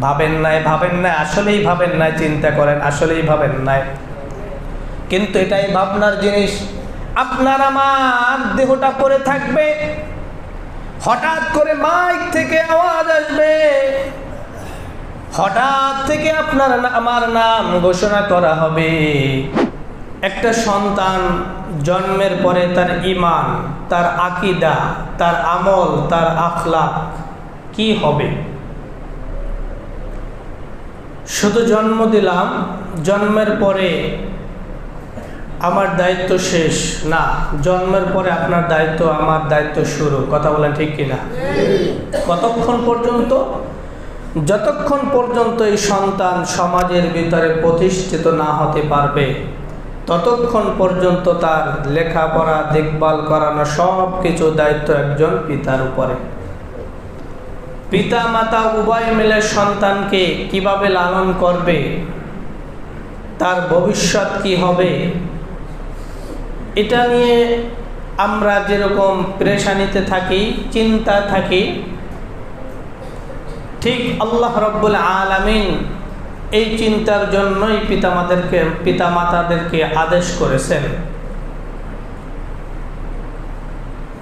ভাবেন নাই ভাবেন নাই, আসলেই ভাবেন নাই, চিন্তা করেন, আসলেই ভাবেন নাই। কিন্তু এটাই ভাবনার জিনিস। আপনার আমার দেহটা পড়ে থাকবে, হঠাৎ করে মাইক থেকে আওয়াজ আসবে। হঠাৎ থেকে আপনার আমার নাম ঘোষণা করা হবে। একটা সন্তান জন্মের পরে তার ইমান তার আকিদা, তার আমল, তার আখলা কি হবে? শুধু জন্ম দিলাম, জন্মের পরে আমার দায়িত্ব শেষ। না, জন্মের পরে আপনার দায়িত্ব, আমার দায়িত্ব শুরু। কথা বলেন ঠিক কিনা? কতক্ষণ পর্যন্ত? যতক্ষণ পর্যন্ত এই সন্তান সমাজের ভিতরে প্রতিষ্ঠিত না হতে পারবে, ততক্ষণ পর্যন্ত তার লেখাপড়া, দেখভাল করানো সব কিছু দায়িত্ব একজন পিতার উপরে। পিতা মাতা উভয় মিলে সন্তানকে কীভাবে লালন করবে? তার ভবিষ্যৎ কি হবে? এটা নিয়ে আমরা যেরকম প্রেশানিতে থাকি, চিন্তা থাকি, ঠিক আল্লাহ রব্বুল আলামিন এই চিন্তার জন্যই পিতামাদেরকে, পিতামাতাদেরকে আদেশ করেছেন।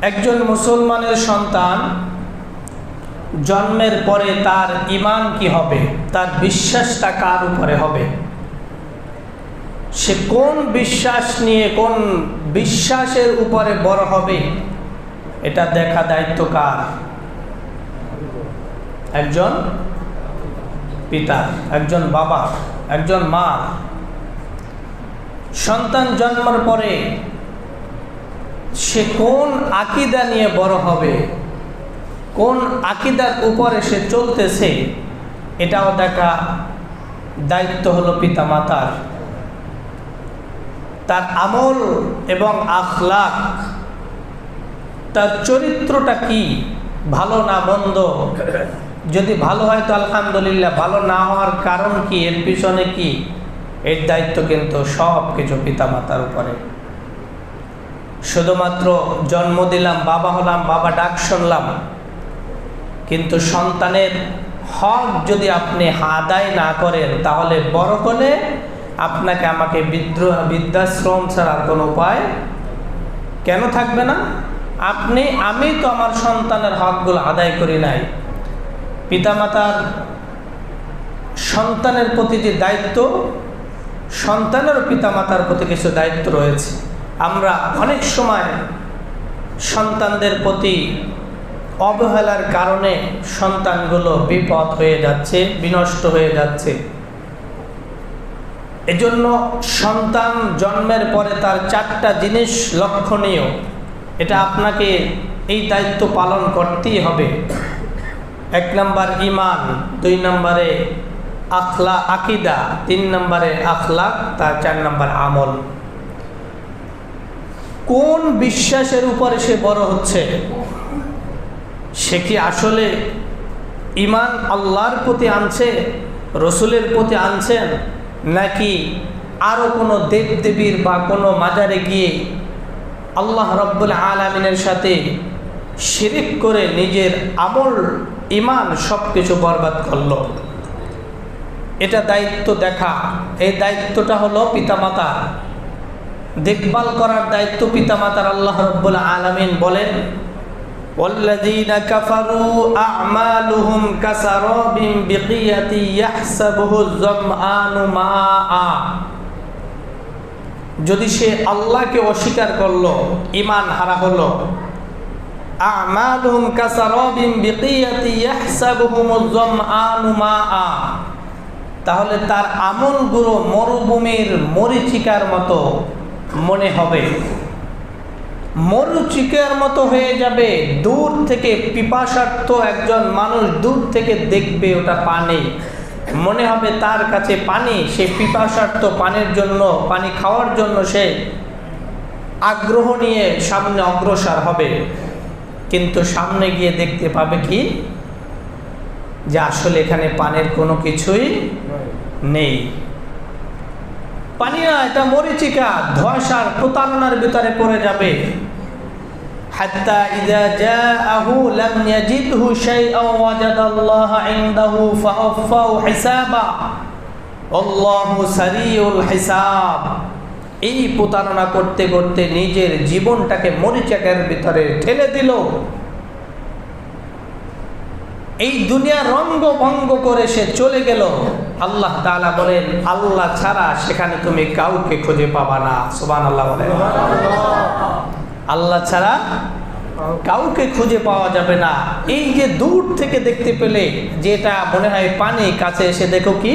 একজন মুসলমানের সন্তান জন্মের পরে তার ইমান কি হবে? তার বিশ্বাসটা কার উপরে হবে? সে কোন বিশ্বাস নিয়ে কোন বিশ্বাসের উপরে বড় হবে? এটা দেখা দায়িত্ব কার? একজন পিতা, একজন বাবা, একজন মা। সন্তান জন্মের পরে সে কোন আকিদা নিয়ে বড় হবে? কোন আকিদার উপরে সে চলতেছে, এটাও দেখা দায়িত্ব হলো পিতা মাতার তার আমল এবং আখলাক, তার চরিত্রটা কি, ভালো না মন্দ? যদি ভালো হয় তো আলহামদুলিল্লাহ, ভালো না হওয়ার কারণ কি, এর পিছনে কি? এর দায়িত্ব কিন্তু সব কিছু পিতামাতার উপরে। শুধুমাত্র জন্ম দিলাম, বাবা হলাম, বাবা ডাক শুনলাম কিন্তু সন্তানের হক যদি আপনি আদায় না করেন, তাহলে বড় হলে আপনাকে আমাকে বিদ্রোহ, বৃদ্ধাশ্রম ছাড়ার কোনো উপায় কেন থাকবে না? আপনি, আমি তো আমার সন্তানের হকগুলো আদায় করি নাই। পিতামাতার সন্তানের প্রতি যে দায়িত্ব, সন্তানেরও পিতামাতার প্রতি কিছু দায়িত্ব রয়েছে। আমরা অনেক সময় সন্তানদের প্রতি অবহেলার কারণে সন্তানগুলো বিপদ হয়ে যাচ্ছে, বিনষ্ট হয়ে যাচ্ছে। এজন্য সন্তান জন্মের পরে তার চারটা জিনিস লক্ষণীয়। এটা আপনাকে এই দায়িত্ব পালন করতেই হবে। এক নম্বর ইমান দুই নম্বরে আখলা, আকিদা, তিন নম্বরে আখলাক, তার চার নম্বর আমল। কোন বিশ্বাসের উপরে সে বড় হচ্ছে? সে কি আসলে ইমান আল্লাহর প্রতি আনছে, রসুলের প্রতি আনছেন, নাকি আরও কোনো দেবদেবীর বা কোনো মাজারে গিয়ে আল্লাহ রব্বুল আলমিনের সাথে শিরিক করে নিজের আমল ইমান সব কিছু বরবাদ করল? এটা দায়িত্ব দেখা। এই দায়িত্বটা হলো পিতামাতার দেখভাল করার দায়িত্ব পিতামাতার আল্লাহ রব্বুল আলমিন বলেন والذين كفروا أعمالهم كسراب بقية يحسبه الظمآن ماء যদি সে আল্লাহকে অস্বীকার করলো ইমান হারা হলো আমালুহুম কাসারাবিন বিকিয়াতি ইয়াহসাবুহুমুজ জামআনু মাআ তাহলে তার আমলগুলো মরুভূমির মরিচিকার মতো মনে হবে মরুচিকার মতো হয়ে যাবে। দূর থেকে পিপাসার্থ একজন মানুষ দূর থেকে দেখবে ওটা পানি। মনে হবে তার কাছে পানি। সে পিপাসার্থ পানির জন্য পানি খাওয়ার জন্য সে আগ্রহ নিয়ে সামনে অগ্রসর হবে। কিন্তু সামনে গিয়ে দেখতে পাবে কি? যে আসলে এখানে পানির কোনো কিছুই নেই। পানি না এটা মরিচিকা ধোয়াশার প্রতারণার ভিতরে পড়ে যাবে حتى إذا جاءه لم يجده شيئا وجد الله عنده فوفاه حسابا والله سريع الحساب এই প্রতারণা করতে করতে নিজের জীবনটাকে মরিচাকের ভিতরে ঠেলে দিল এই দুনিয়া রঙ্গ ভঙ্গ করে সে চলে গেল আল্লাহ তাআলা বলেন, আল্লাহ ছাড়া সেখানে তুমি কাউকে খুঁজে পাবা না। সুবান আল্লাহ বলেন। আল্লাহ ছাড়া কাউকে খুঁজে পাওয়া যাবে না। এই যে দূর থেকে দেখতে পেলে, যেটা মনে হয় পানি, কাছে এসে দেখো কি?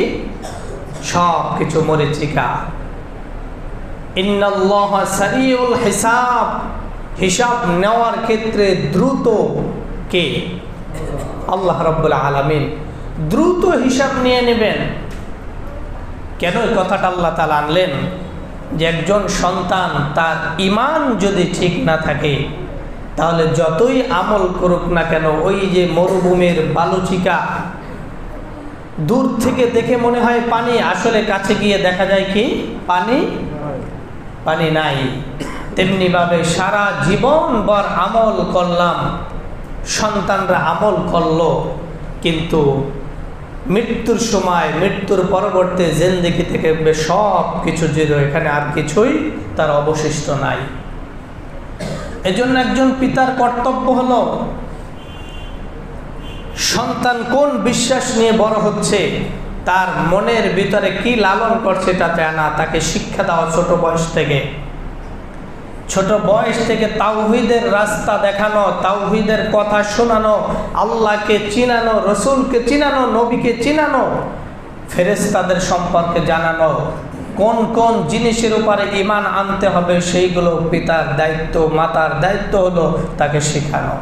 সব কিছু মরিচিকা হিসাব। হিসাব নেওয়ার ক্ষেত্রে দ্রুত কে? আল্লাহ রব্বুল আলামিন। দ্রুত হিসাব নিয়ে নেবেন। কেন এই কথাটা আল্লাহ তালা আনলেন? যে একজন সন্তান তার ইমান যদি ঠিক না থাকে, তাহলে যতই আমল করুক না কেন, ওই যে মরুভূমির বালুচিকা, দূর থেকে দেখে মনে হয় পানি, আসলে কাছে গিয়ে দেখা যায় কি? পানি পানি নাই। তেমনিভাবে সারা জীবন বর আমল করলাম, সন্তানরা আমল করল, কিন্তু মৃত্যুর সময়, মৃত্যুর পরবর্তী জেন্দিগি থেকে সব কিছু জিরো। এখানে আর কিছুই তার অবশিষ্ট নাই। এজন্য একজন পিতার কর্তব্য হলো, সন্তান কোন বিশ্বাস নিয়ে বড় হচ্ছে, তার মনের ভিতরে কি লালন করছে তাতে জানা তাকে শিক্ষা দেওয়া ছোট বয়স থেকে। ছোট বয়স থেকে তাওহিদের রাস্তা দেখানো, তাওহিদের কথা শোনানো, আল্লাহকে চিনানো, রসুলকে চিনানো, নবীকে চিনানো ফেরেস্তাদের সম্পর্কে জানানো, কোন কোন জিনিসের উপরে ইমান আনতে হবে সেইগুলো পিতার দায়িত্ব, মাতার দায়িত্ব হলো তাকে শেখানো।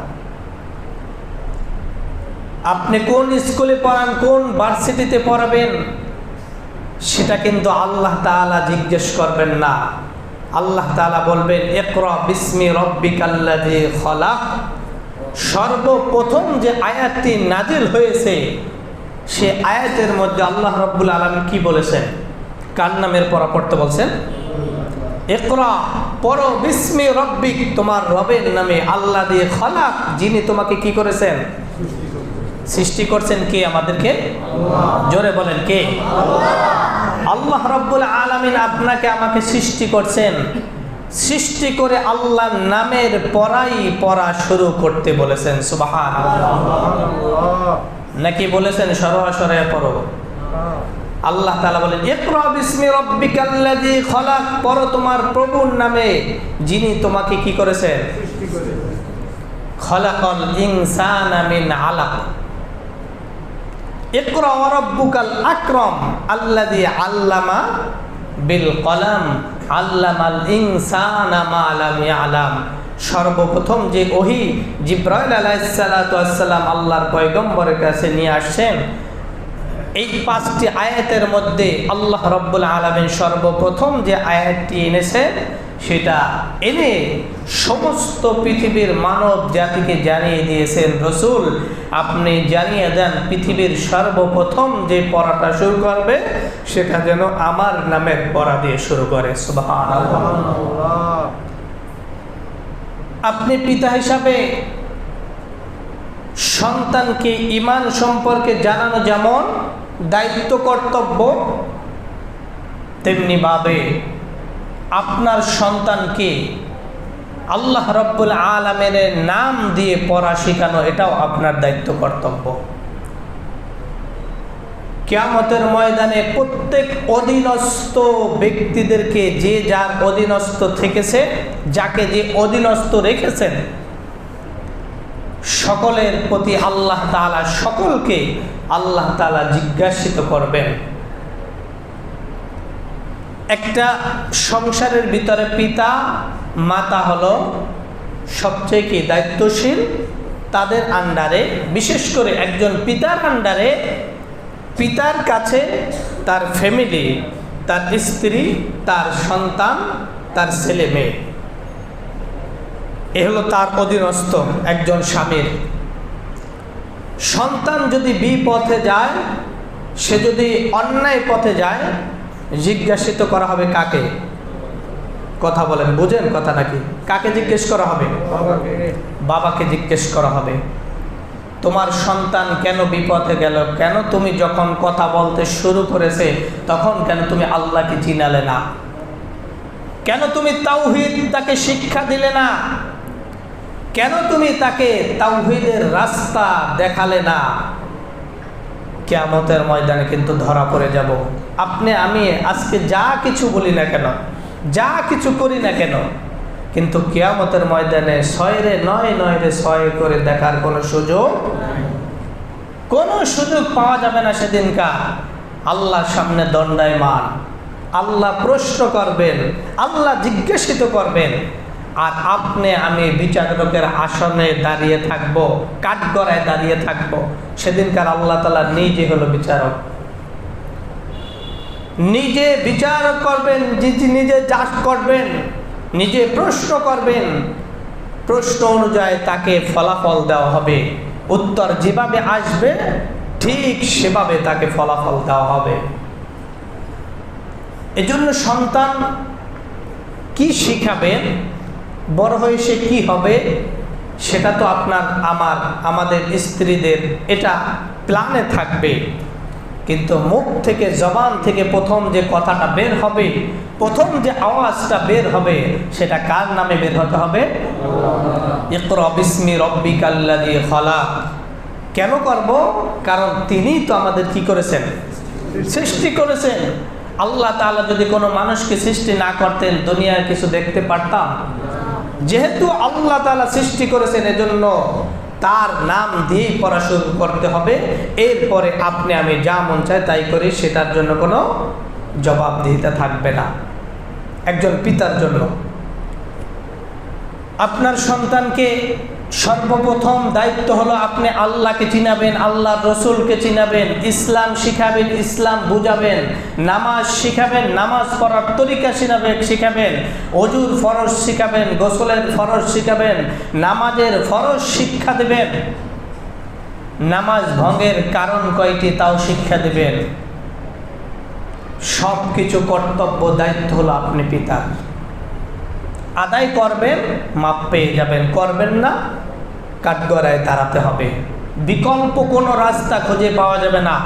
আপনি কোন স্কুলে পড়ান, কোন ভার্সিটিতে পড়াবেন, সেটা কিন্তু আল্লাহ তাআলা জিজ্ঞেস করবেন না। আল্লাহ তাআলা বলবেন একরা বিস্মি রব্বিকাল্লাযী খলাক। সর্বপ্রথম যে আয়াতটি নাজিল হয়েছে, সে আয়াতের মধ্যে আল্লাহ রব্বুল আলম কি বলেছেন? কার নামের পড়া পড়তে বলছেন? একরা পর বিস্মি রব্বিক, তোমার রবের নামে আল্লাহ দিয়ে খলাক। যিনি তোমাকে কি করেছেন? সৃষ্টি করছেন কে আমাদেরকে? জোরে বলেন, কে? আল্লাহ রব্বুল আলমিন আপনাকে আমাকে সৃষ্টি করছেন। সৃষ্টি করে আল্লাহর নামের পড়াই পড়া শুরু করতে বলেছেন সুবাহান নাকি বলেছেন সরাসরি পড়ো? আল্লাহ তালা বলেন খলাক। পড়ো তোমার প্রভুর নামে যিনি তোমাকে কি করেছেন? খলাকল ইনসানা আলাক। আকরাম আল্লামা বিল কলাম, আল্লামাল ইনসানা মা সর্বপ্রথম যে ওহি জিব্রাইল আলাইহিসসালাম আল্লাহর পয়গম্বরের কাছে নিয়ে আসছেন, এই পাঁচটি আয়াতের মধ্যে আল্লাহ রব্বুল আলমিন সর্বপ্রথম যে আয়াতটি এনেছে সেটা এনে সমস্ত পৃথিবীর মানব জাতিকে জানিয়ে দিয়েছেন রসুল। আপনি জানিয়ে দেন পৃথিবীর সর্বপ্রথম যে পড়াটা শুরু করবে, সেটা যেন আমার নামের পড়া দিয়ে শুরু করে। আপনি পিতা হিসাবে সন্তানকে ইমান সম্পর্কে জানানো যেমন দায়িত্ব কর্তব্য তেমনিভাবে আপনার সন্তানকে আল্লাহ রব্বুল আলমের নাম দিয়ে পড়া শেখানো, এটাও আপনার দায়িত্ব, কর্তব্য। কেয়ামতের ময়দানে প্রত্যেক অধীনস্থ ব্যক্তিদেরকে যে যার অধীনস্থ থেকেছে, যাকে যে অধীনস্থ রেখেছেন, সকলের প্রতি আল্লাহ তালা সকলকে আল্লাহ তালা জিজ্ঞাসিত করবেন। একটা সংসারের ভিতরে পিতা, মাতা হলো সবচেয়ে কি দায়িত্বশীল, তাদের আন্ডারে, বিশেষ করে একজন পিতার আন্ডারে, পিতার কাছে তার ফ্যামিলি তার স্ত্রী, তার সন্তান, তার ছেলে মেয়ে। এ হলো তার অধীনস্থ একজন স্বামীর। সন্তান যদি বিপথে যায়, সে যদি অন্যায় পথে যায় জিজ্ঞাসিত করা হবে কাকে? কথা বলেন বুঝেন কথা নাকি? কাকে জিজ্ঞেস করা হবে? বাবাকে। জিজ্ঞেস করা হবে। তোমার সন্তান কেন বিপদে গেল? কেন তুমি যখন কথা বলতে শুরু করেছে তখন কেন তুমি আল্লাহকে চিনালে না? কেন তুমি তাওহিদ তাকে শিক্ষা দিলে না? কেন তুমি তাকে তাওহিদের রাস্তা দেখালে না? কেয়ামতের ময়দানে কিন্তু ধরা পড়ে যাব। আপনি, আমি আজকে যা কিছু বলি না কেন, যা কিছু করি না কেন, কিন্তু কেয়ামতের ময়দানে ছয় রে নয় নয় রে ছয় করে দেখার কোনো সুযোগ কোনো সুযোগ পাওয়া যাবে না সেদিনকার। আল্লাহর সামনে দণ্ডায়মান। আল্লাহ প্রশ্ন করবেন, আল্লাহ জিজ্ঞাসিত করবেন আর আপনি আমি বিচারকের আসনে দাঁড়িয়ে থাকব, কাঠগড়ায় দাঁড়িয়ে থাকব। সেদিনকার আল্লাহ তালা নিজে হলো বিচারক। নিজে বিচার করবেন, নিজে চাষ করবেন, নিজে প্রশ্ন করবেন। প্রশ্ন অনুযায়ী তাকে ফলাফল দেওয়া হবে। উত্তর যেভাবে আসবে, ঠিক সেভাবে তাকে ফলাফল দেওয়া হবে। এজন্য সন্তান কি শিখাবেন? বড় হয়ে সে কি হবে, সেটা তো আপনার, আমার, আমাদের স্ত্রীদের, এটা প্ল্যানে থাকবে। কিন্তু মুখ থেকে, জবান থেকে প্রথম যে কথাটা বের হবে, প্রথম যে আওয়াজটা বের হবে, সেটা কার নামে বের হতে হবে? ইকরা বিসমি রব্বিকাল্লাযী খলাক। কেন করব? কারণ তিনিই তো আমাদের কি করেছেন? সৃষ্টি করেছেন। আল্লাহ তাআলা যদি কোনো মানুষকে সৃষ্টি না করতেন দুনিয়ায় কিছু দেখতে পারতাম। যেহেতু আল্লাহ তালা সৃষ্টি করেছেন এজন্য তার নাম দিয়েই পড়াশুনো করতে হবে, এরপরে আপনি আমি যা মন চাই তাই করি, সেটার জন্য কোনো জবাবদিহিতা থাকবে না। একজন পিতার জন্য। আপনার সন্তানকে সর্বপ্রথম দায়িত্ব হলো আপনি আল্লাহকে চিনাবেন আল্লাহ রসুলকে চিনাবেন, ইসলাম শিখাবেন, ইসলাম বুঝাবেন, নামাজ শিখাবেন, নামাজ পড়ার তরিকা শিখাবেন শিখাবেন, অজুর ফরজ শিখাবেন, গোসলের ফরজ শিখাবেন, নামাজের ফরজ শিক্ষা দেবেন। নামাজ ভঙ্গের কারণ কয়টি তাও শিক্ষা দেবেন। সব কিছু কর্তব্য দায়িত্ব হলো আপনি পিতা আদায় করবেন, মাপ পেয়ে যাবেন, করবেন না কাঠগড়ায় দাঁড়াতে হবে। বিকল্প কোনো রাস্তা খুঁজে পাওয়া যাবে না।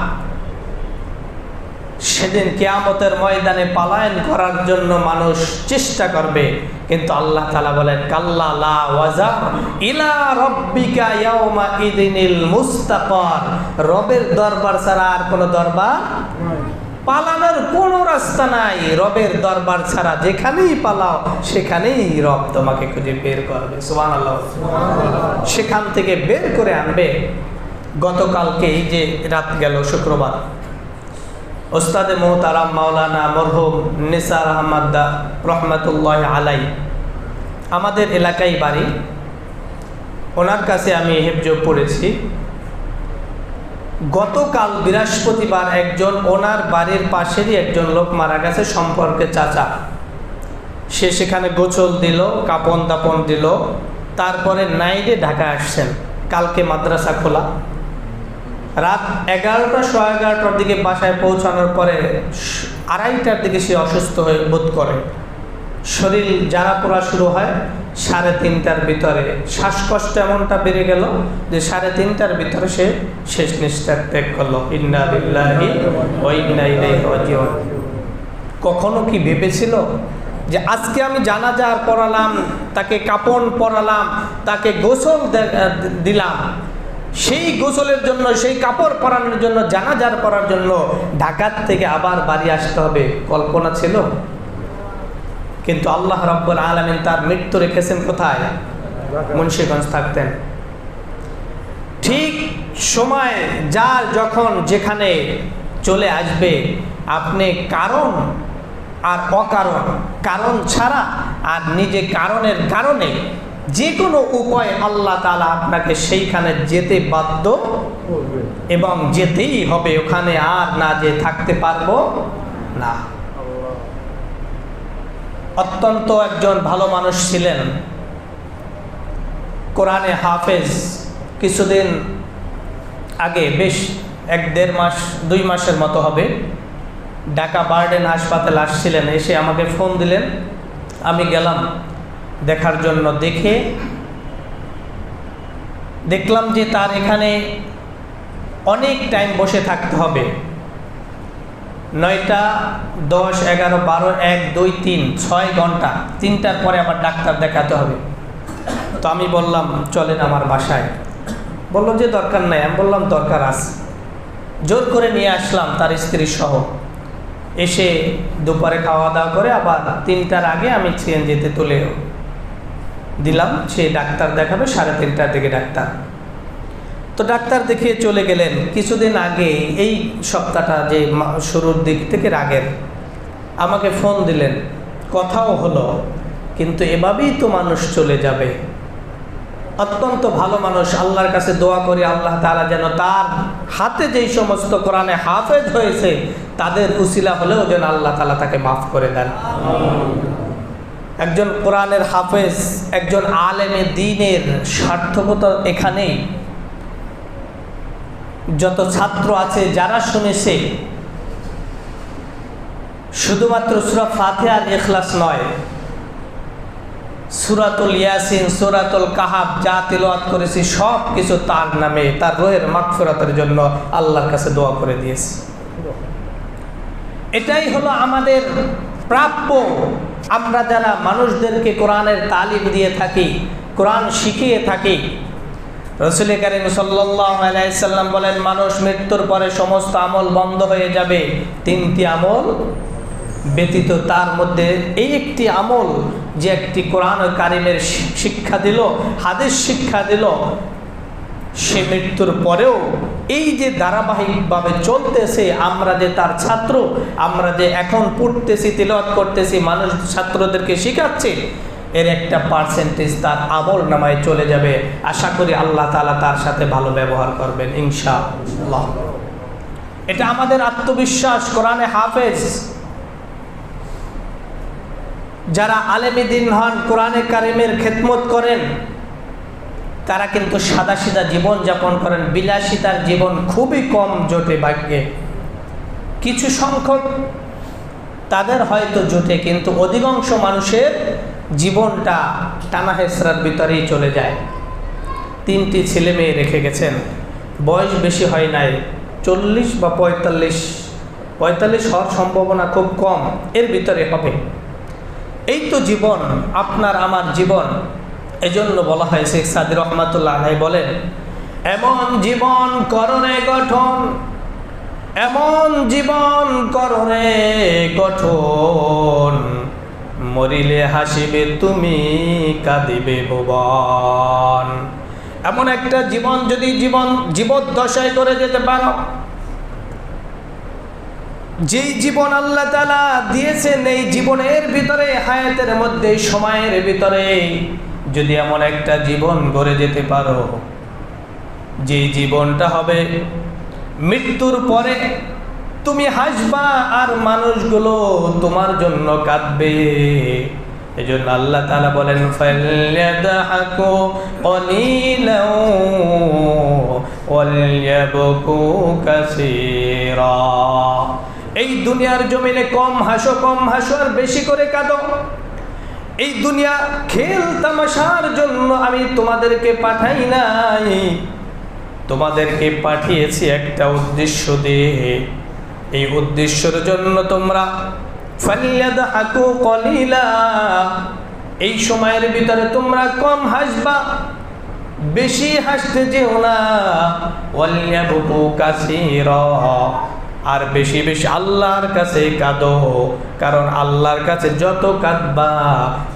সেদিন কেয়ামতের ময়দানে পালায়ন করার জন্য মানুষ চেষ্টা করবে। কিন্তু আল্লাহ তালা বলেন, কাল্লা লা ওয়াজা ইলা রব্বিকা ইয়াউমা ইদিনিল রবের দরবার ছাড়া আর কোনো দরবার পালানোর কোনো রাস্তা নাই। রবের দরবার ছাড়া যেখানেই পালাও, সেখানেই রব তোমাকে খুঁজে বের করবে। সোহান আল্লাহ সেখান থেকে বের করে আনবে। গতকালকে এই যে রাত গেল, শুক্রবার। ওস্তাদে মোহতারাম মাওলানা মরহুম নিসার আহমদা রহমতুল্লাহ আলাই আমাদের এলাকায় বাড়ি। ওনার কাছে আমি হেফজ পড়েছি। গতকাল বৃহস্পতিবার একজন ওনার বাড়ির পাশেরই একজন লোক মারা গেছে সম্পর্কে চাচা। সে সেখানে গোছল দিল, কাপন দাপন দিল, তারপরে নাইডে ঢাকা আসছেন। কালকে মাদ্রাসা খোলা। রাত এগারোটা, সোয়া এগারোটার দিকে বাসায় পৌঁছানোর পরে আড়াইটার দিকে সে অসুস্থ হয়ে বোধ করে। শরীর জারা পোড়া শুরু হয়। সাড়ে তিনটার ভিতরে। শ্বাসকষ্ট এমনটা বেড়ে গেল যে সাড়ে তিনটার ভিতরে সে শেষ নিঃশ্বাস ত্যাগ করল। কখনো কি ভেবেছিল যে আজকে আমি জানাজার পড়ালাম, তাকে কাপন পরালাম, তাকে গোসল দিলাম। সেই গোসলের জন্য, সেই কাপড় পরানোর জন্য, জানাজার পরার জন্য ঢাকার থেকে আবার বাড়ি আসতে হবে। কল্পনা ছিল? কিন্তু আল্লাহ রব্বুল আলমিন তার মৃত্যু রেখেছেন কোথায়? মুন্সীগঞ্জ থাকতেন। ঠিক সময় যার যখন যেখানে চলে আসবে, আপনি কারণ আর অকারণ, কারণ ছাড়া আর নিজে কারণের কারণে যে কোনো উপায় আল্লাহ তালা আপনাকে সেইখানে যেতে বাধ্য এবং যেতেই হবে, ওখানে আর না যে থাকতে পারব না। অত্যন্ত একজন ভালো মানুষ ছিলেন। কোরআনে হাফেজ কিছুদিন আগে, বেশ এক দেড় মাস, দুই মাসের মতো হবে, ঢাকা বার্ডেন হাসপাতাল আসছিলেন। এসে আমাকে ফোন দিলেন। আমি গেলাম দেখার জন্য। দেখে দেখলাম যে তার এখানে অনেক টাইম বসে থাকতে হবে। নয়টা দশ এগারো বারো এক দুই তিন ছয় ঘণ্টা। তিনটার পরে আবার ডাক্তার দেখাতে হবে। তো আমি বললাম, চলেন আমার বাসায়। বলল, যে দরকার নাই। আমি বললাম, দরকার আছে। জোর করে নিয়ে আসলাম তার স্ত্রী সহ। এসে দুপুরে খাওয়া দাওয়া করে আবার তিনটার আগে আমি সিএনজিতে তুলে দিলাম। সে ডাক্তার দেখাবে, সাড়ে তিনটার দিকে ডাক্তার। তো ডাক্তার দেখিয়ে চলে গেলেন। কিছুদিন আগে এই সপ্তাহটা যে শুরুর দিক থেকে আগের আমাকে ফোন দিলেন। কথাও হলো, কিন্তু এভাবেই তো মানুষ চলে যাবে। অত্যন্ত ভালো মানুষ, আল্লাহর কাছে দোয়া করি, আল্লাহ তারা যেন তার হাতে যেই সমস্ত কোরআনে হাফেজ হয়েছে, তাদের উসিলা হলেও যেন আল্লাহ তালা তাকে মাফ করে দেন। একজন কোরআনের হাফেজ, একজন আলেমে দিনের সার্থকতা এখানেই। যত ছাত্র আছে যারা শুনেছে, শুধুমাত্র সুরা ফাতে আর এখলাস নয়, সুরাতুল ইয়াসিন, সুরাতুল কাহাব যা তিলওয়াত করেছি সব কিছু তার নামে, তার রোহের মাগফিরাতের জন্য আল্লাহর কাছে দোয়া করে দিয়েছি। এটাই হলো আমাদের প্রাপ্য। আমরা যারা মানুষদেরকে কোরআনের তালিম দিয়ে থাকি, কোরআন শিখিয়ে থাকি রসুল করিম সাল্লাম বলেন, মানুষ মৃত্যুর পরে সমস্ত আমল বন্ধ হয়ে যাবে। তিনটি আমল ব্যতীত তার মধ্যে এই একটি আমল যে একটি কোরআন কারিমের শিক্ষা দিল, হাদিস শিক্ষা দিল, সে মৃত্যুর পরেও এই যে ধারাবাহিকভাবে চলতেছে, আমরা যে তার ছাত্র, আমরা যে এখন পড়তেছি, তিলওয়াত করতেছি, মানুষ ছাত্রদেরকে শেখাচ্ছে এর একটা পার্সেন্টেজ তার আমল নামায় চলে যাবে। আশা করি আল্লাহ তালা তার সাথে ভালো ব্যবহার করবেন, ইনশাআল্লাহ। এটা আমাদের আত্মবিশ্বাস, কোরআনে হাফেজ। যারা আলেমী দিন হন, কোরআনে কারিমের খেদমত করেন, তারা কিন্তু সাদা সিধা জীবন যাপন করেন। বিলাসিতার জীবন খুবই কম জোটে ভাগ্যে। কিছু সংখ্যক তাদের হয়তো জোটে, কিন্তু অধিকাংশ মানুষের জীবনটা টানা হেসরার ভিতরেই চলে যায়। তিনটি ছেলে মেয়ে রেখে গেছেন। বয়স বেশি হয় নাই। চল্লিশ বা পঁয়তাল্লিশ। পঁয়তাল্লিশ হওয়ার সম্ভাবনা খুব কম। এর ভিতরে হবে। এই তো জীবন, আপনার আমার জীবন। এজন্য বলা হয় শেখ সাদি রহমাতুল্লাহ বলেন, এমন জীবন করণে গঠন। এমন জীবন করণে গঠন। মরিলে হাসিবে তুমি, কাঁদিবে ভুবন। এমন একটা জীবন যদি জীবন, জীবদ্দশায় করে যেতে পারো। যেই জীবন আল্লাহ তালা দিয়েছেন, এই জীবনের ভিতরে, হায়াতের মধ্যে, সময়ের ভিতরে যদি এমন একটা জীবন গড়ে যেতে পারো, যেই জীবনটা হবে মৃত্যুর পরে তুমি হাসবা আর মানুষগুলো তোমার জন্য কাঁদবে। এই জন্য আল্লাহ তালা বলেন এই দুনিয়ার জমিনে কম হাসো কম হাসো আর বেশি করে কাঁদো। এই দুনিয়া খেল তামাশার জন্য আমি তোমাদেরকে পাঠাই নাই। তোমাদেরকে পাঠিয়েছি একটা উদ্দেশ্য দিয়ে। এই উদ্দেশ্যের জন্য তোমরা এই সময়ের ভিতরে তোমরা কম হাসবা, বেশি হাসতে যেও না। আর বেশি বেশি আল্লাহর কাছে কাঁদো, কারণ আল্লাহর কাছে যত কাঁদবা,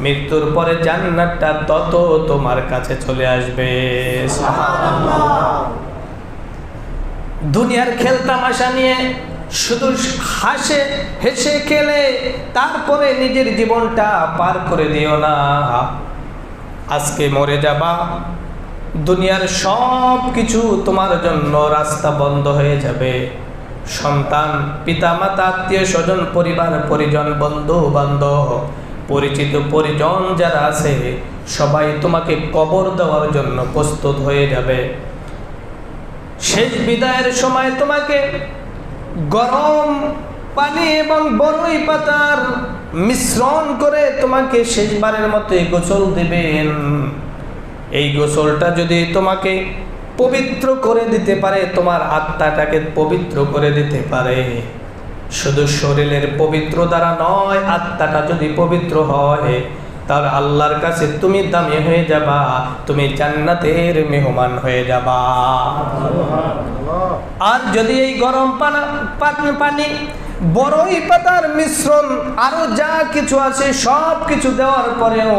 মৃত্যুর পরে জান্নাতটা তত তোমার কাছে চলে আসবে। দুনিয়ার খেলতামাশা নিয়ে শুধু হাসে, হেসে, খেলে, তারপরে নিজের জীবনটা পার করে দিও না। আজকে মরে যাবা, দুনিয়ার সব কিছু তোমার জন্য রাস্তা বন্ধ হয়ে যাবে। সন্তান, পিতামাতা আত্মীয় স্বজন পরিবার, পরিজন বন্ধু বান্ধব পরিচিত পরিজন যারা আছে, সবাই তোমাকে কবর দেওয়ার জন্য প্রস্তুত হয়ে যাবে। শেষ বিদায়ের সময় তোমাকে গরম পানি এবং বড়ই পাতার মিশ্রণ করে তোমাকে শেষবারের মতো গোসল দেবেন। এই গোসলটা যদি তোমাকে পবিত্র করে দিতে পারে, তোমার আত্মাটাকে পবিত্র করে দিতে পারে। শুধু শরীরের পবিত্র দ্বারা নয়, আত্মাটা যদি পবিত্র হয়, তাহলে আল্লাহর কাছে তুমি দামি হয়ে যাবা, তুমি জান্নাতের মেহমান হয়ে যাবা। আর যদি এই গরম পানা বড়ই পাতার মিশ্রণ, আরও যা কিছু আছে সব কিছু দেওয়ার পরেও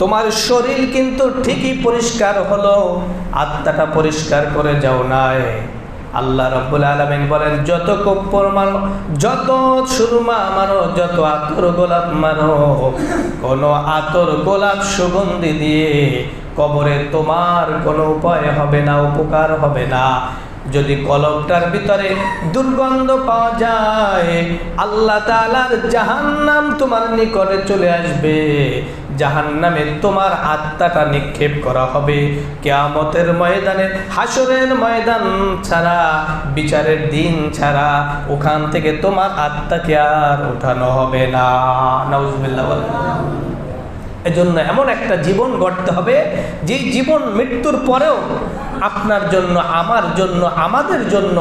তোমার শরীর কিন্তু ঠিকই পরিষ্কার হলো, আত্মাটা পরিষ্কার করে যাও নাই। আল্লাহ রব্বুল আলমিন বলেন, যত কপ্পর মানো যত সুরমা মানো যত আতর গোলাপ মানো কোনো আতর গোলাপ সুগন্ধি দিয়ে কবরে তোমার কোনো উপায় হবে না, উপকার হবে না। যদি কলমটার ভিতরে দুর্গন্ধ পাওয়া যায়, আল্লাহ তালার জাহান্নাম তোমার নিকটে চলে আসবে। জাহান্নামে তোমার আত্মাটা নিক্ষেপ করা হবে। কেয়ামতের ময়দানে হাসরের ময়দান ছাড়া, বিচারের দিন ছাড়া, ওখান থেকে তোমার আত্মাকে আর ওঠানো হবে না। নাউজুবিল্লাহ। বলেন এজন্য এমন একটা জীবন গড়তে হবে যে জীবন মৃত্যুর পরেও আপনার জন্য, আমার জন্য, আমাদের জন্য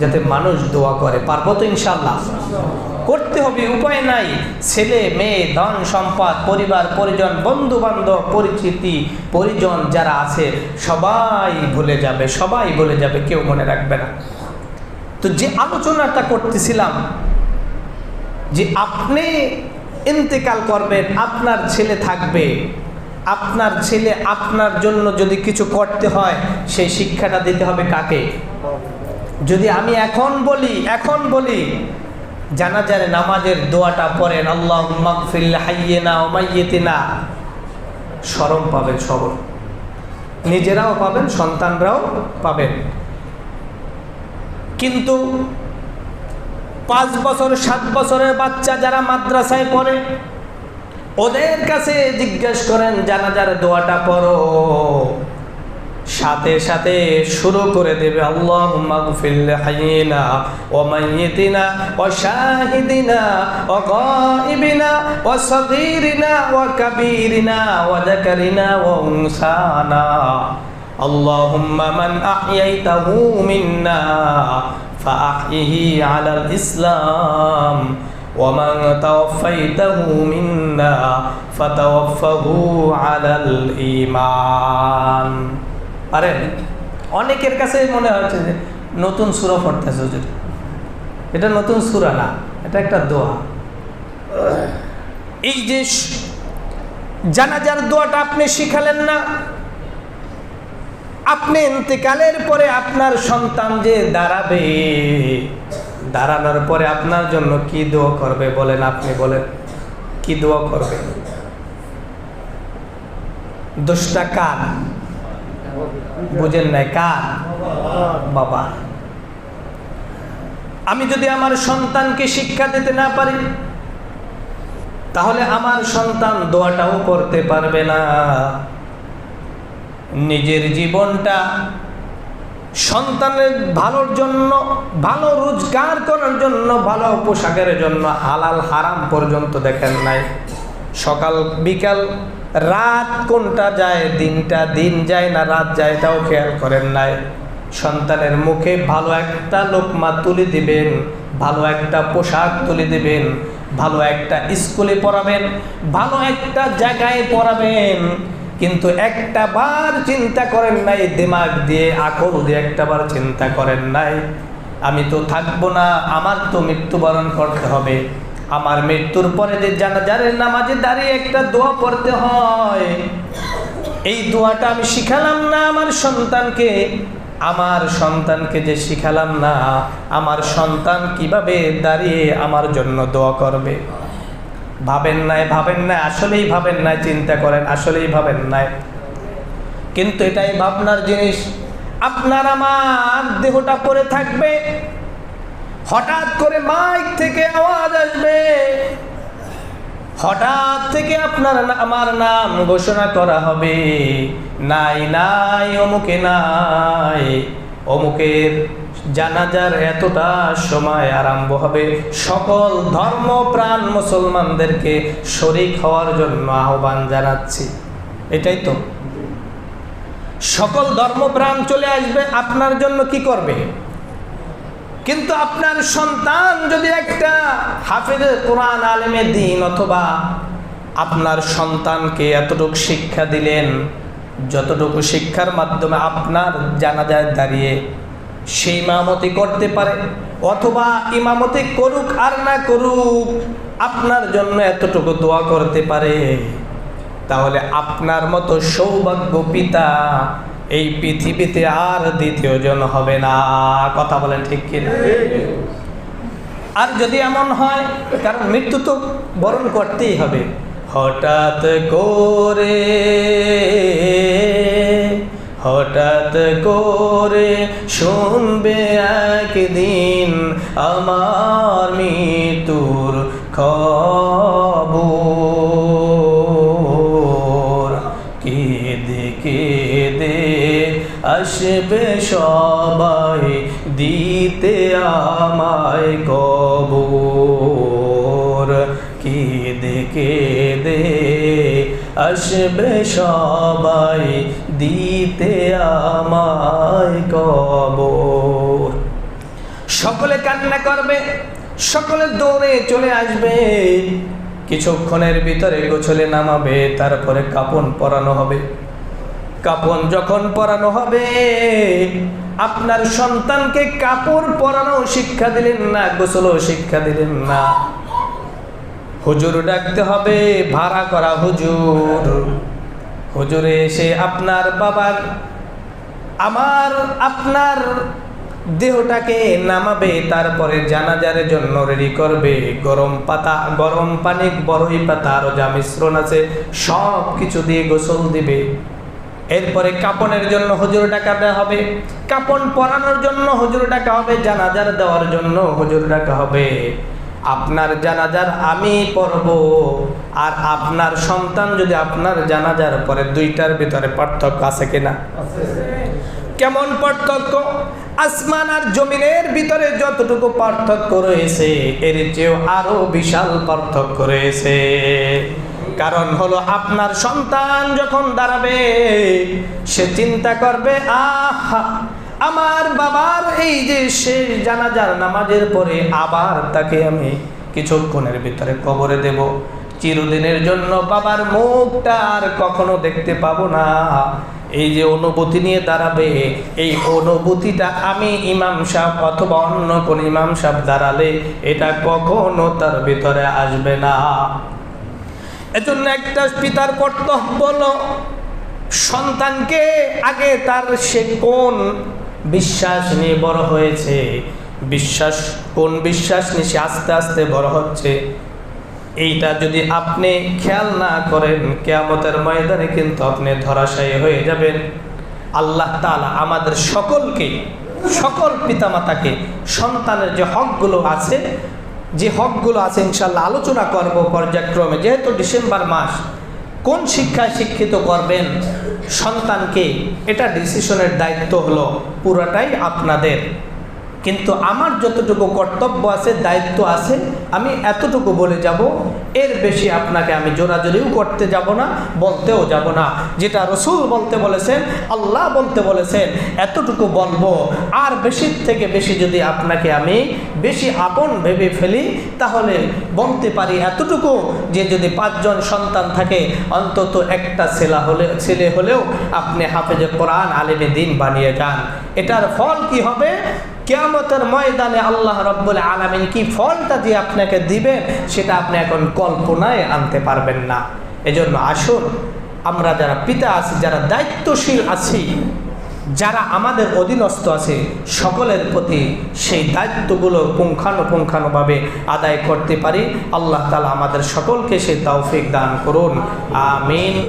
যাতে মানুষ দোয়া করে। পারব তো ইনশাল্লাহ করতে হবে, উপায় নাই। ছেলে, মেয়ে, ধন সম্পদ, পরিবার, পরিজন বন্ধু বান্ধব পরিচিতি, পরিজন যারা আছে, সবাই ভুলে যাবে, সবাই ভুলে যাবে, কেউ মনে রাখবে না। তো যে আলোচনাটা করতেছিলাম, যে আপনি ইন্তেকাল করবেন, আপনার ছেলে থাকবে। আপনার ছেলে আপনার জন্য যদি কিছু করতে হয়, সেই শিক্ষাটা দিতে হবে কাকে? যদি আমি এখন বলি এখন বলি, জানাজার নামাজের দোয়াটা পড়েন আল্লাহ মাগফিল হাইয়েনা ওমাইয়েতিনা সরম পাবেন সবর নিজেরাও পাবেন, সন্তানরাও পাবেন। কিন্তু পাঁচ বছর সাত বছরের বাচ্চা যারা মাদ্রাসায় পড়ে ওদের কাছে জিজ্ঞেস করেন জানাজার দোয়াটা পড়ো সাথে সাথে শুরু করে দেবে আল্লাহ মাগফিল হাইনা ও মাইয়িতিনা ও শাহিদিনা ও গাইবিনা ও সগীরিনা ও কাবীরিনা ও যাকারিনা ও উনসানা اللهم من أحييته منا فأحيه على الإسلام ومن توفيته منا فتوفه على الإيمان পারেন অনেকের কাছে মনে হচ্ছে যে নতুন সুরা পড়তেছে হুজুর এটা নতুন সুরা না এটা একটা দোয়া এই যে স- জানাজার দোয়াটা আপনি শিখালেন না আপনি ইন্তেকালের পরে আপনার সন্তান যে দাঁড়াবে, দাঁড়ানোর পরে আপনার জন্য কি দোয়া করবে বলেন আপনি বলেন, কি দোয়া করবে? দোষটা কার? বুঝেন নাই কার? বাবা। আমি যদি আমার সন্তানকে শিক্ষা দিতে না পারি, তাহলে আমার সন্তান দোয়াটাও করতে পারবে না। নিজের জীবনটা সন্তানের ভালোর জন্য, ভালো রোজগার করার জন্য, ভালো পোশাকের জন্য, হালাল হারাম পর্যন্ত দেখেন নাই। সকাল, বিকাল, রাত কোনটা যায়, দিনটা দিন যায় না, রাত যায় তাও খেয়াল করেন নাই। সন্তানের মুখে ভালো একটা লোকমা তুলে দিবেন, ভালো একটা পোশাক তুলে দিবেন, ভালো একটা স্কুলে পড়াবেন, ভালো একটা জায়গায় পড়াবেন কিন্তু একটা বার চিন্তা করেন নাই, দিমাগ দিয়ে আকল দিয়ে একটা বার চিন্তা করেন নাই। আমি তো থাকব না, আমার তো মৃত্যুবরণ করতে হবে। আমার মৃত্যুর পরে যে জানাজারের নামাজে দাঁড়িয়ে একটা দোয়া পড়তে হয়। এই দোয়াটা আমি শিখালাম না আমার সন্তানকে। আমার সন্তানকে যে শিখালাম না, আমার সন্তান কীভাবে দাঁড়িয়ে আমার জন্য দোয়া করবে? ভাবেন নাই ভাবেন নাই, আসলেই ভাবেন নাই, চিন্তা করেন, আসলেই ভাবেন নাই। কিন্তু এটাই ভাবনার জিনিস। আপনার আমার দেহটা পড়ে থাকবে, হঠাৎ করে মাইক থেকে আওয়াজ আসবে। হঠাৎ থেকে আপনার আমার নাম ঘোষণা করা হবে। নাই নাই, অমুকে নাই, অমুকের জানাজার এতটা সময় আরম্ভ হবে। সকল ধর্মপ্রাণ মুসলমানদেরকে শরিক হওয়ার জন্য আহ্বান জানাচ্ছি। এটাই তো। সকল ধর্মপ্রাণ চলে আসবে, আপনার জন্য কি করবে? কিন্তু আপনার সন্তান যদি একটা হাফিজ কোরআন আলেমে দিন অথবা আপনার সন্তানকে এতটুকু শিক্ষা দিলেন, যতটুকু শিক্ষার মাধ্যমে আপনার জানাজায় দাঁড়িয়ে সে ইমামতি করতে পারে, অথবা ইমামতি করুক আর না করুক, আপনার জন্য এতটুকু দোয়া করতে পারে। তাহলে আপনার মতো সৌভাগ্য পিতা এই পৃথিবীতে আর দ্বিতীয় জন হবে না। কথা বলেন ঠিক কিনা? আর যদি এমন হয়, কারণ মৃত্যু তো বরণ করতেই হবে। হঠাৎ করে হঠাৎ করে শুনবে একদিন আমার মৃত্যুর খবর। কেঁদে কেঁদে আসবে সবাই, দিতে আমায় কবর। কেঁদে কেঁদে আসবে সবাই দিতে আমায় কবর। সকলে কান্না করবে, সকলে দৌড়ে চলে আসবে। কিছুক্ষণের ভিতরে গোছলে নামাবে, তারপরে কাপন পরানো হবে। কাপন যখন পরানো হবে, আপনার সন্তানকে কাপড় পরানো শিক্ষা দিলেন না, গোসলও শিক্ষা দিলেন না। হুজুর ডাকতে হবে, ভাড়া করা হুজুর। হুজুরে এসে আপনার বাবার, আমার আপনার দেহটাকে নামাবে, তারপরে জানাজারের জন্য রেডি করবে। গরম পাতা, গরম পানি, বরই পাতা আরও যা মিশ্রণ আছে, সব কিছু দিয়ে গোসল দিবে। এরপরে কাপনের জন্য হুজুর ডাকা দেওয়া হবে। কাপন পরানোর জন্য হুজুর ডাকা হবে, জানাজার দেওয়ার জন্য হুজুর ডাকা হবে। আপনার জানাজার আমি পড়ব। আর আপনার সন্তান যদি আপনার জানাজার পরে দুইটার ভিতরে পার্থক্য আছে কিনা? কেমন পার্থক্য? আসমান আর জমিনের ভিতরে যতটুকু পার্থক্য রয়েছে, এর চেয়েও আরও বিশাল পার্থক্য রয়েছে। কারণ হলো আপনার সন্তান যখন দাঁড়াবে, সে চিন্তা করবে, আহা আমার বাবার এই যে শেষ জানাজার নামাজের পরে আবার তাকে আমি কিছুক্ষণের ভিতরে কবরে দেব। চিরদিনের জন্য বাবার মুখটা আর কখনো দেখতে পাবো না। এই যে অনুভূতি নিয়ে দাঁড়াবে, এই অনুভূতিটা আমি ইমাম সাহেব অথবা অন্য কোন ইমাম সাহেব দাঁড়ালে এটা কখনো তার ভিতরে আসবে না। এজন্য একটা পিতার কর্তব্য হলো সন্তানকে আগে তার সে কোন বিশ্বাস নিয়ে বড় হয়েছে। বিশ্বাস, কোন বিশ্বাস নিয়ে সে আস্তে আস্তে বড় হচ্ছে, এইটা যদি আপনি খেয়াল না করেন, কেয়ামতের ময়দানে কিন্তু আপনি ধরাশায়ী হয়ে যাবেন। আল্লাহ তালা আমাদের সকলকে, সকল পিতামাতাকে, সন্তানের যে হকগুলো আছে, যে হকগুলো আছে ইনশাল্লাহ আলোচনা করব পর্যায়ক্রমে, যেহেতু ডিসেম্বর মাস কোন শিক্ষায় শিক্ষিত করবেন? সন্তানকে এটা ডিসিশনের দায়িত্ব হলো পুরাটাই আপনাদের। কিন্তু আমার যতটুকু কর্তব্য আছে, দায়িত্ব আছে, আমি এতটুকু বলে যাব এর বেশি আপনাকে আমি জোরাজোরিও করতে যাব না, বলতেও যাব না। যেটা রসুল বলতে বলেছেন, আল্লাহ বলতে বলেছেন, এতটুকু বলব, আর বেশির থেকে বেশি যদি আপনাকে আমি বেশি আপন ভেবে ফেলি, তাহলে বলতে পারি এতটুকু যে যদি পাঁচজন সন্তান থাকে, অন্তত একটা ছেলা হলে, ছেলে হলেও আপনি হাফেজে কোরআন আলেমে দিন বানিয়ে যান। এটার ফল কি হবে? কেয়ামতের ময়দানে আল্লাহ রব্বুল আলমিন কি ফলটা দিয়ে আপনাকে দিবেন সেটা আপনি এখন কল্পনায় আনতে পারবেন না। এজন্য আসুন, আমরা যারা পিতা আছি, যারা দায়িত্বশীল আছি, যারা আমাদের অধীনস্থ আছে, সকলের প্রতি সেই দায়িত্বগুলো পুঙ্খানুপুঙ্খানুভাবে আদায় করতে পারি। আল্লাহ তালা আমাদের সকলকে সেই তৌফিক দান করুন। আমিন।